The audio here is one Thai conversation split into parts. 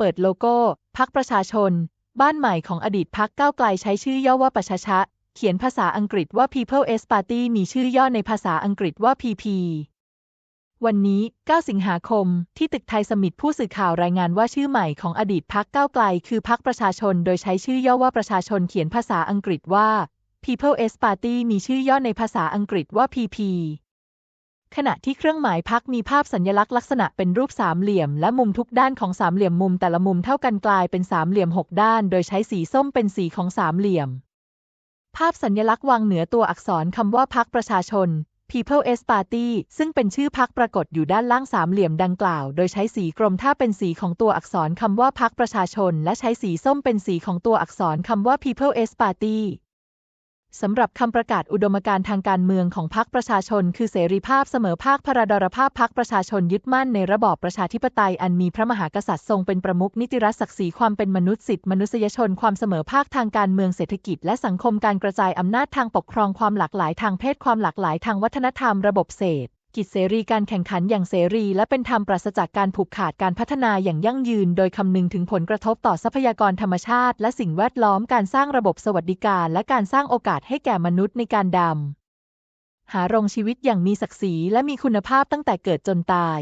ปิดโลโก้ พักประชาชน บ้านใหม่ของอดีตพักก้าวไกลใช้ชื่อย่อว่าประชาชะ เขียนภาษาอังกฤษว่า People S Party มีชื่อย่อในภาษาอังกฤษว่า PP วันนี้ 9 สิงหาคม ที่ตึกไทยสมิตผู้สื่อข่าวรายงานว่าชื่อใหม่ของอดีตพักก้าวไกล คือพักประชาชน โดยใช้ชื่อย่อว่าประชาชนเขียนภาษาอังกฤษว่า People S Party มีชื่อย่อในภาษาอังกฤษว่า PP ขณะที่เครื่องหมายพักมีภาพสัญลักษณ์ลักษณะเป็นรูปสามเหลี่ยม และมุมทุกด้านของสามเหลี่ยมมุมแต่ละมุมเท่ากันกลายเป็นสามเหลี่ยมหกด้าน โดยใช้สีส้มเป็นสีของสามเหลี่ยม ภาพสัญลักษณ์วางเหนือตัวอักษรคำว่าพักประชาชน People S Party ซึ่งเป็นชื่อพักปรากฏอยู่ด้านล่างสามเหลี่ยมดังกล่าว โดยใช้สีกรมถ้าเป็นสีของตัวอักษรคำว่าพักประชาชน และใช้สีส้มเป็นสีของตัวอักษรคำว่า People S Party สำหรับคำประกาศอุดมการณ์ทางการเมืองของพรรคประชาชน คือเสรีภาพเสมอภาคพระดรภาพพรรคประชาชนยึดมั่นในระบอบประชาธิปไตยอันมีพระมหากษัตริย์ทรงเป็นประมุขนิติรัฐศักดิ์ศรีความเป็นมนุษย์สิทธิมนุษยชนความเสมอภาคทางการเมืองเศรษฐกิจ และสังคมการกระจายอำนาจทางปกครองความหลากหลายทางเพศความหลากหลายทางวัฒนธรรมระบบเศรษฐ กิจเสรีการแข่งขันอย่างเสรี และเป็นธรรมปราศจากการผูกขาดการพัฒนาอย่างยั่งยืน โดยคำนึงถึงผลกระทบต่อทรัพยากรธรรมชาติ และสิ่งแวดล้อมการสร้างระบบสวัสดิการ และการสร้างโอกาสให้แก่มนุษย์ในการดำหารงชีวิตอย่างมีศักดิ์ศรีและมีคุณภาพตั้งแต่เกิดจนตาย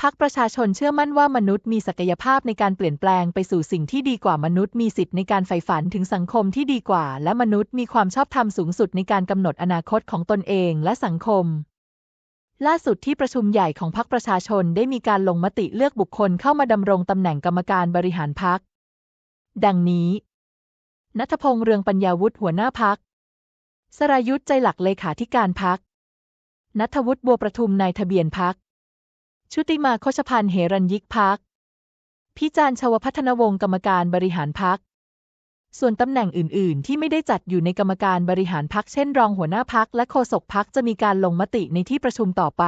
พักประชาชนเชื่อมั่นว่ามนุษย์มีศักยภาพในการเปลี่ยนแปลงไปสู่สิ่งที่ดีกว่ามนุษย์มีสิทธิ์ในการใฝ่ฝันถึงสังคมที่ดีกว่า และมนุษย์มีความชอบธรรมสูงสุดในการกำหนดอนาคตของตนเองและสังคม ล่าสุดที่ประชุมใหญ่ของพรรคประชาชนได้มีการลงมติเลือกบุคคลเข้ามาดำรงตำแหน่งกรรมการบริหารพรรค ดังนี้ นัทพงษ์เรืองปัญญาวุฒิหัวหน้าพักสรายุทธใจหลักเลขาธิการพักนัทวุฒิบัวประทุมนายทะเบียนพักชุติมาโคชพันธ์เหรัญยิกพักพิจารณ์ชวพัฒนวงศ์กรรมการบริหารพัก ส่วนตำแหน่งอื่น ๆ ที่ไม่ได้จัดอยู่ในกรรมการบริหารพักเช่น รองหัวหน้าพักและโฆษกพักจะมีการลงมติในที่ประชุมต่อไป